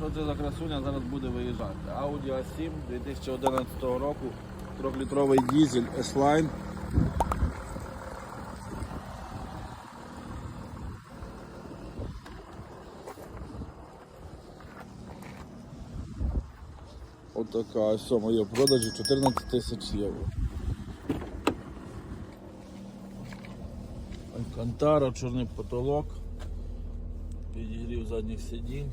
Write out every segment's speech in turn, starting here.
Що це за красуня зараз буде виїжджати? Audi A7 2011 року, 3-літровий дізель S-Line. Отака ось моє в продажі 14 тисяч євро. Алькантара, чорний потолок, підігрів задніх сидінь.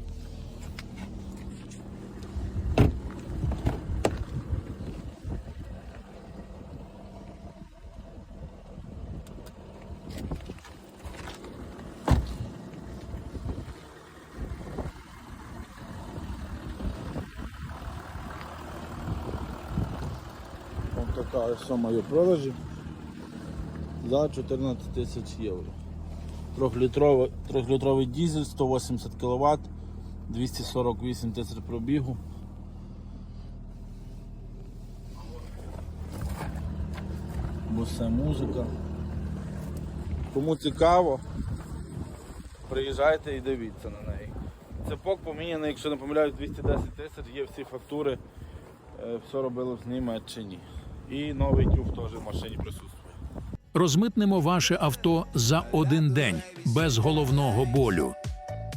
Така ось моє продажі за 14 тисяч євро. Трьохлітровий, трьохлітровий дизель, 180 кВт, 248 тисяч пробігу. Бусе музика. Кому цікаво, приїжджайте і дивіться на неї. Цепок поміняний, якщо не помиляюсь, 210 тисяч, є всі фактури, е, все робилось в Німеччині. І новий тюф теж в машині присутствує. Розмитнемо ваше авто за один день без головного болю.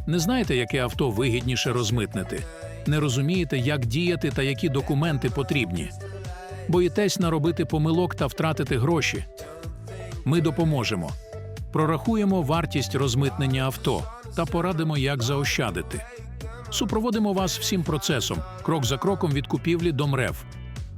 Не знаєте, яке авто вигідніше розмитнити? Не розумієте, як діяти та які документи потрібні. Боїтесь наробити помилок та втратити гроші. Ми допоможемо. Прорахуємо вартість розмитнення авто та порадимо, як заощадити. Супроводимо вас всім процесом, крок за кроком від купівлі до МРЕВ.